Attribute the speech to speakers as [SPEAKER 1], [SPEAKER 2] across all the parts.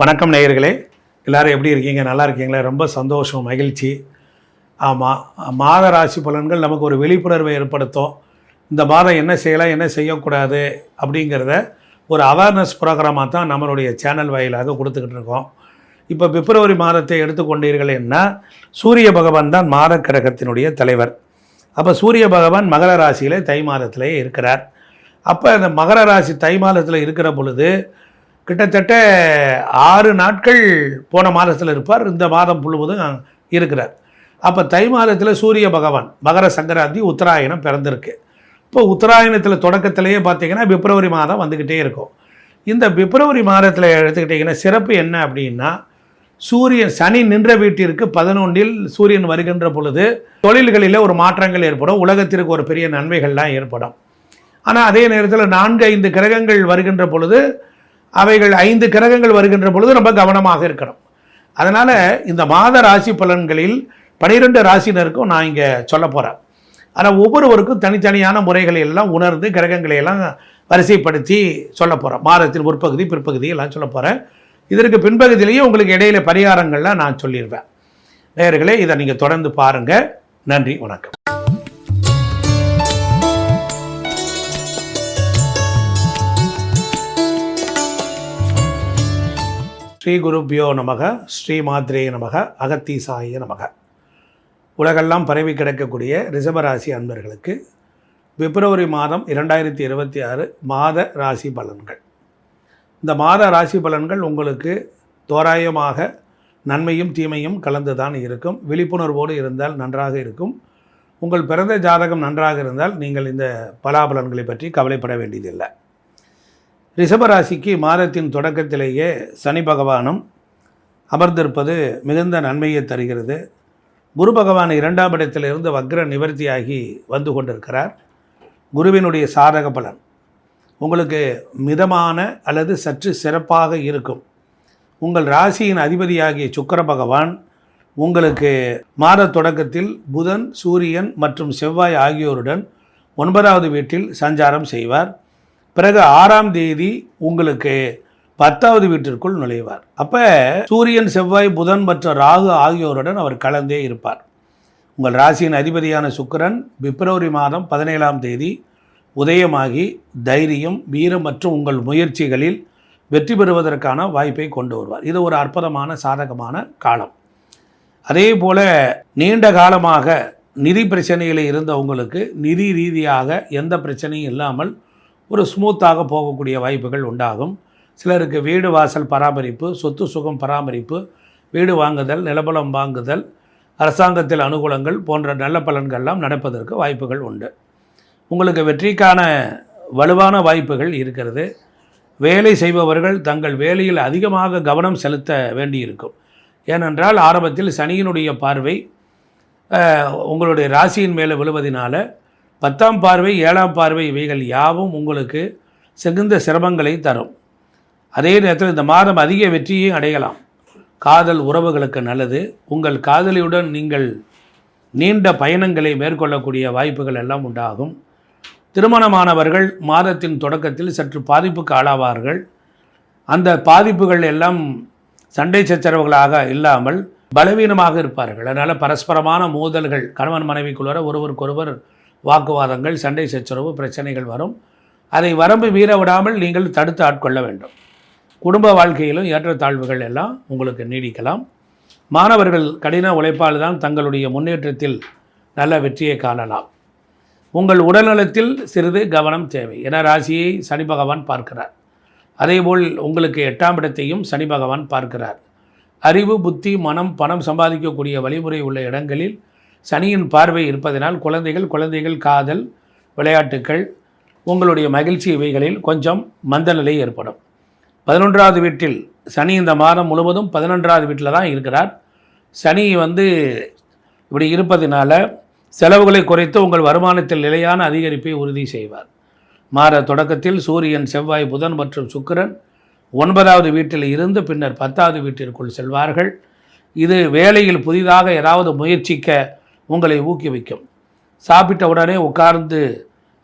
[SPEAKER 1] வணக்கம் நேயர்களே எல்லோரும் எப்படி இருக்கீங்க நல்லா இருக்கீங்களா ரொம்ப சந்தோஷம் மகிழ்ச்சி ஆமாம் மாத ராசி பலன்கள் நமக்கு ஒரு விழிப்புணர்வை ஏற்படுத்தும் இந்த மாதம் என்ன செய்யலாம் என்ன செய்யக்கூடாது அப்படிங்கிறத ஒரு அவேர்னஸ் ப்ரோக்ராமாக தான் நம்மளுடைய சேனல் வாயிலாக கொடுத்துக்கிட்டு இருக்கோம் இப்போ பிப்ரவரி மாதத்தை எடுத்துக்கொண்டீர்கள் என்ன சூரிய பகவான் தான் மாதக்கிரகத்தினுடைய கிரகத்தினுடைய தலைவர் அப்போ சூரிய பகவான் மகர ராசியிலே தை மாதத்திலே இருக்கிறார் அப்போ அந்த மகர ராசி தை மாதத்தில் இருக்கிற பொழுது கிட்டத்தட்ட ஆறு நாட்கள் போன மாதத்தில் இருப்பார் இந்த மாதம் முழுவதும் இருக்கிறார் அப்போ தை மாதத்தில் சூரிய பகவான் மகர சங்கராந்தி உத்தராயணம் பிறந்திருக்கு இப்போ உத்தராயணத்தில் தொடக்கத்திலேயே பார்த்தீங்கன்னா பிப்ரவரி மாதம் வந்துக்கிட்டே இருக்கும் இந்த பிப்ரவரி மாதத்தில் எடுத்துக்கிட்டிங்கன்னா சிறப்பு என்ன அப்படின்னா சூரியன் சனி நின்ற வீட்டிற்கு பதினொன்றில் சூரியன் வருகின்ற பொழுது தொழில்களில் ஒரு மாற்றங்கள் ஏற்படும் உலகத்திற்கு ஒரு பெரிய நன்மைகள்லாம் ஏற்படும் ஆனால் அதே நேரத்தில் நான்கு ஐந்து கிரகங்கள் வருகின்ற பொழுது அவைகள் ஐந்து கிரகங்கள் வருகின்ற பொழுது ரொம்ப கவனமாக இருக்கணும் அதனால் இந்த மாத ராசி பலன்களில் பனிரெண்டு ராசினருக்கும் நான் இங்கே சொல்ல போகிறேன் ஆனால் ஒவ்வொருவருக்கும் தனித்தனியான முறைகளை எல்லாம் உணர்ந்து கிரகங்களை எல்லாம் வரிசைப்படுத்தி சொல்ல போகிறேன் மாதத்தின் முற்பகுதி பிற்பகுதி எல்லாம் சொல்ல போகிறேன் இதற்கு பின்பகுதியிலேயே உங்களுக்கு இடையில பரிகாரங்கள்லாம் நான் சொல்லிடுவேன் நேர்களே இதை நீங்கள் தொடர்ந்து பாருங்கள் நன்றி வணக்கம் ஸ்ரீ குருப்யோ நமக ஸ்ரீ மாத்ரே நமக அகத்தீசாய நமக உலகெல்லாம் பரவி கிடக்கக்கூடிய ரிஷபராசி அன்பர்களுக்கு பிப்ரவரி மாதம் இரண்டாயிரத்தி இருபத்தி ஆறு மாத ராசி பலன்கள் இந்த மாத ராசி பலன்கள் உங்களுக்கு தோராயமாக நன்மையும் தீமையும் கலந்து தான் இருக்கும் விழிப்புணர்வோடு இருந்தால் நன்றாக இருக்கும் உங்கள் பிறந்த ஜாதகம் நன்றாக இருந்தால் நீங்கள் இந்த பலாபலன்களை பற்றி கவலைப்பட வேண்டியதில்லை ரிஷபராசிக்கு மாதத்தின் தொடக்கத்திலேயே சனி பகவானும் அமர்ந்திருப்பது மிகுந்த நன்மையை தருகிறது குரு பகவான் இரண்டாம் இடத்திலிருந்து வக்ர நிவர்த்தியாகி வந்து கொண்டிருக்கிறார் குருவினுடைய சாதக பலன் உங்களுக்கு மிதமான அல்லது சற்று சிறப்பாக இருக்கும் உங்கள் ராசியின் அதிபதியாகிய சுக்கர பகவான் உங்களுக்கு மாத தொடக்கத்தில் புதன் சூரியன் மற்றும் செவ்வாய் ஆகியோருடன் ஒன்பதாவது வீட்டில் சஞ்சாரம் செய்வார் பிறகு ஆறாம் தேதி உங்களுக்கு பத்தாவது வீட்டிற்குள் நுழைவார் அப்போ சூரியன் செவ்வாய் புதன் மற்றும் ராகு ஆகியோருடன் அவர் கலந்தே இருப்பார் உங்கள் ராசியின் அதிபதியான சுக்கரன் பிப்ரவரி மாதம் பதினேழாம் தேதி உதயமாகி தைரியம் வீரம் மற்றும் உங்கள் முயற்சிகளில் வெற்றி பெறுவதற்கான வாய்ப்பை கொண்டு வருவார் இது ஒரு அற்புதமான சாதகமான காலம் அதே போல் நீண்ட காலமாக நிதி பிரச்சனையில் இருந்தவங்களுக்கு நிதி ரீதியாக எந்த பிரச்சனையும் இல்லாமல் ஒரு ஸ்மூத்தாக போகக்கூடிய வாய்ப்புகள் உண்டாகும் சிலருக்கு வீடு வாசல் பராமரிப்பு சொத்து சுகம் பராமரிப்பு வீடு வாங்குதல் நிலபலம் வாங்குதல் அரசாங்கத்தில் அனுகூலங்கள் போன்ற நல்ல பலன்கள்லாம் நடப்பதற்கு வாய்ப்புகள் உண்டு உங்களுக்கு வெற்றிக்கான வலுவான வாய்ப்புகள் இருக்கிறது வேலை செய்பவர்கள் தங்கள் வேலையில் அதிகமாக கவனம் செலுத்த வேண்டியிருக்கும் ஏனென்றால் ஆரம்பத்தில் சனியினுடைய பார்வை உங்களுடைய ராசியின் மேலே விழுவதினால பத்தாம் பார்வை ஏழாம் பார்வை இவைகள் யாவும் உங்களுக்கு செகுந்த சிரமங்களை தரும் அதே நேரத்தில் இந்த மாதம் அதிக வெற்றியை அடையலாம் காதல் உறவுகளுக்கு நல்லது உங்கள் காதலியுடன் நீங்கள் நீண்ட பயணங்களை மேற்கொள்ளக்கூடிய வாய்ப்புகள் எல்லாம் உண்டாகும் திருமணமானவர்கள் மாதத்தின் தொடக்கத்தில் சற்று பாதிப்புக்கு ஆளாவார்கள் அந்த பாதிப்புகள் எல்லாம் சண்டை சச்சரவுகளாக இல்லாமல் பலவீனமாக இருப்பார்கள் அதனால் பரஸ்பரமான மோதல்கள் கணவன் மனைவிக்குள்ளார ஒருவருக்கொருவர் வாக்குவாதங்கள் சண்டை சச்சரவு பிரச்சனைகள் வரும் அதை வரம்பு மீற விடாமல் நீங்கள் தடுத்து ஆட்கொள்ள வேண்டும் குடும்ப வாழ்க்கையிலும் ஏற்றத்தாழ்வுகள் எல்லாம் உங்களுக்கு நீடிக்கலாம் மாணவர்கள் கடின உழைப்பால் தான் தங்களுடைய முன்னேற்றத்தில் நல்ல வெற்றியை காணலாம் உங்கள் உடல்நலத்தில் சிறிது கவனம் தேவை என ராசியை சனி பகவான் பார்க்கிறார் அதேபோல் உங்களுக்கு எட்டாம் இடத்தையும் சனி பகவான் பார்க்கிறார் அறிவு புத்தி மனம் பணம் சம்பாதிக்கக்கூடிய வழிமுறை உள்ள இடங்களில் சனியின் பார்வை இருப்பதனால் குழந்தைகள் குழந்தைகள் காதல் விளையாட்டுக்கள் உங்களுடைய மகிழ்ச்சி இவைகளில் கொஞ்சம் மந்தநிலை ஏற்படும் பதினொன்றாவது வீட்டில் சனி இந்த மாதம் முழுவதும் பதினொன்றாவது வீட்டில் தான் இருக்கிறார் சனி வந்து இப்படி இருப்பதனால செலவுகளை குறைத்து உங்கள் வருமானத்தில் நிலையான அதிகரிப்பை உறுதி செய்வார் மாத தொடக்கத்தில் சூரியன் செவ்வாய் புதன் மற்றும் சுக்கிரன் ஒன்பதாவது வீட்டில் இருந்து பின்னர் பத்தாவது வீட்டிற்குள் செல்வார்கள் இது வேலையில் புதிதாக ஏதாவது முயற்சிக்க உங்களை ஊக்குவிக்கும் சாப்பிட்ட உடனே உட்கார்ந்து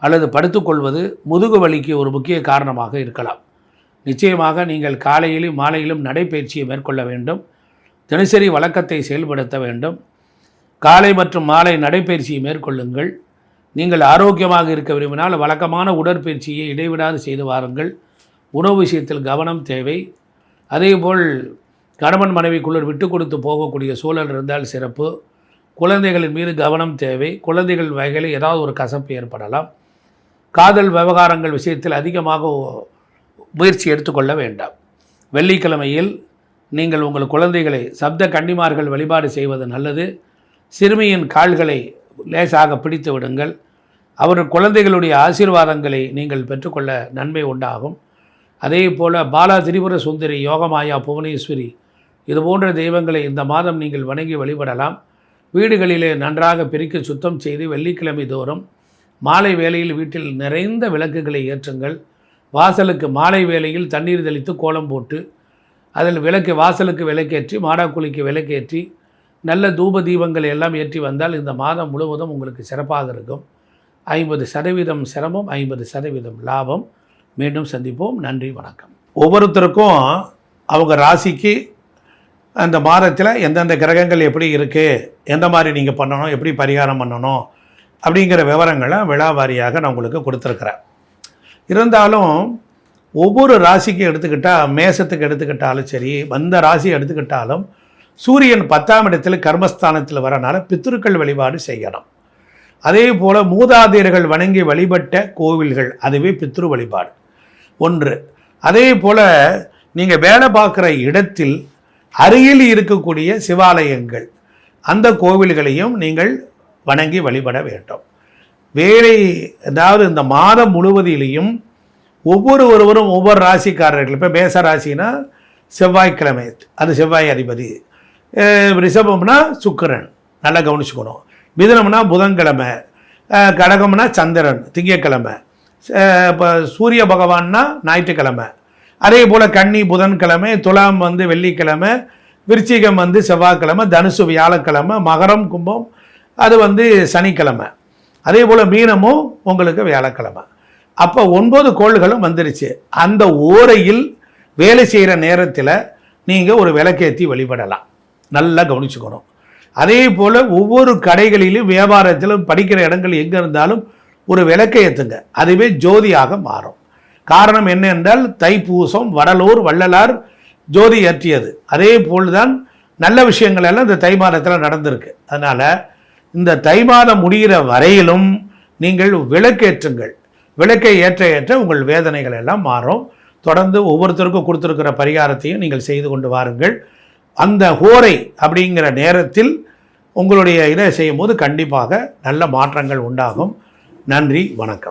[SPEAKER 1] அல்லது படுத்துக்கொள்வது முதுகு வலிக்கு ஒரு முக்கிய காரணமாக இருக்கலாம் நிச்சயமாக நீங்கள் காலையிலும் மாலையிலும் நடைப்பயிற்சியை மேற்கொள்ள வேண்டும் தினசரி வழக்கத்தை செயல்படுத்த வேண்டும் காலை மற்றும் மாலை நடைப்பயிற்சியை மேற்கொள்ளுங்கள் நீங்கள் ஆரோக்கியமாக இருக்க விரும்பினால் வழக்கமான உடற்பயிற்சியை இடைவிடாது செய்து வாருங்கள் உணவு விஷயத்தில் கவனம் தேவை அதேபோல் கணவன் மனைவிக்குள்ளர் விட்டு கொடுத்து போகக்கூடிய சூழல் இருந்தால் சிறப்பு குழந்தைகளின் மீது கவனம் தேவை குழந்தைகள் வகையில் ஏதாவது ஒரு கசப்பு ஏற்படலாம் காதல் விவகாரங்கள் விஷயத்தில் அதிகமாக முயற்சி எடுத்துக்கொள்ள வேண்டாம் வெள்ளிக்கிழமையில் நீங்கள் உங்கள் குழந்தைகளை சப்த கன்னிமார்கள் வழிபாடு செய்வது நல்லது சிறுமியின் கால்களை லேசாக பிடித்து விடுங்கள் அவர் குழந்தைகளுடைய ஆசீர்வாதங்களை நீங்கள் பெற்றுக்கொள்ள நன்மை உண்டாகும் அதே போல் பாலா திரிபுர சுந்தரி யோகமாயா புவனேஸ்வரி இது போன்ற தெய்வங்களை இந்த மாதம் நீங்கள் வணங்கி வழிபடலாம் வீடுகளிலே நன்றாக பிரிக்க சுத்தம் செய்து வெள்ளிக்கிழமை தோறும் மாலை வேளையில் வீட்டில் நிறைந்த விளக்குகளை ஏற்றுங்கள் வாசலுக்கு மாலை வேளையில் தண்ணீர் தெளித்து கோலம் போட்டு அதில் விளக்கு வாசலுக்கு விளக்கேற்றி மாடாக்குழிக்கு விளக்கேற்றி நல்ல தூப தீபங்கள் எல்லாம் ஏற்றி வந்தால் இந்த மாதம் முழுவதும் உங்களுக்கு சிறப்பாக இருக்கும் ஐம்பது சதவீதம் சிரமம் ஐம்பது சதவீதம் லாபம் மீண்டும் சந்திப்போம் நன்றி வணக்கம் ஒவ்வொருத்தருக்கும் அவங்க ராசிக்கு அந்த மாதத்தில் எந்தெந்த கிரகங்கள் எப்படி இருக்குது எந்த மாதிரி நீங்கள் பண்ணணும் எப்படி பரிகாரம் பண்ணணும் அப்படிங்கிற விவரங்களை விழாவாரியாக நான் உங்களுக்கு கொடுத்துருக்குறேன் இருந்தாலும் ஒவ்வொரு ராசிக்கு எடுத்துக்கிட்டால் மேசத்துக்கு எடுத்துக்கிட்டாலும் சரி வந்த ராசி எடுத்துக்கிட்டாலும் சூரியன் பத்தாம் இடத்தில் கர்மஸ்தானத்தில் வரனால பித்திருக்கள் வழிபாடு செய்யணும் அதே போல் மூதாதையர்கள் வணங்கி வழிபட்ட கோவில்கள் அதுவே பித்ரு வழிபாடு ஒன்று அதே போல் நீங்கள் வேலை பார்க்குற இடத்தில் அருகில் இருக்கக்கூடிய சிவாலயங்கள் அந்த கோவில்களையும் நீங்கள் வணங்கி வழிபட வேண்டும் வேலை அதாவது இந்த மாதம் முழுவதிலையும் ஒவ்வொரு ஒருவரும் ஒவ்வொரு ராசிக்காரர்கள் இப்போ மேச ராசினா செவ்வாய்க்கிழமை அது செவ்வாய் அதிபதி ரிஷபம்னா சுக்கரன் நல்லா கவனிச்சுக்கணும் மிதனம்னா புதன்கிழமை கடகம்னா சந்திரன் திங்கக்கிழமை இப்போ சூரிய பகவான்னா ஞாயிற்றுக்கிழமை அதே போல் கன்னி புதன்கிழமை துலாம் வந்து வெள்ளிக்கிழமை விருச்சிகம் வந்து செவ்வாய்க்கிழமை தனுசு வியாழக்கிழமை மகரம் கும்பம் அது வந்து சனிக்கிழமை அதே போல் மீனமும் உங்களுக்கு வியாழக்கிழமை அப்போ ஒன்பது கோள்களும் வந்துருச்சு அந்த ஓரையில் வேலை செய்கிற நேரத்தில் நீங்கள் ஒரு விளக்கேற்றி வழிபடலாம் நல்லா கவனிச்சுக்கணும் அதே போல் ஒவ்வொரு கடைகளிலும் வியாபாரத்திலும் படிக்கிற இடங்கள் எங்கே இருந்தாலும் ஒரு விளக்கை ஏற்றுங்க அதுவே ஜோதியாக மாறும் காரணம் என்ன என்றால் தைப்பூசம் வடலூர் வள்ளலார் ஜோதி ஏற்றியது அதே போல்தான் நல்ல விஷயங்கள் எல்லாம் இந்த தை மாதத்தில் நடந்திருக்கு அதனால் இந்த தை மாதம் முடிகிற வரையிலும் நீங்கள் விளக்கேற்றுங்கள் விளக்கை ஏற்ற ஏற்ற உங்கள் வேதனைகள் எல்லாம் மாறும் தொடர்ந்து ஒவ்வொருத்தருக்கும் கொடுத்துருக்கிற பரிகாரத்தையும் நீங்கள் செய்து கொண்டு வாருங்கள் அந்த ஹோரை அப்படிங்கிற நேரத்தில் உங்களுடைய இதை செய்யும்போது கண்டிப்பாக நல்ல மாற்றங்கள் உண்டாகும் நன்றி வணக்கம்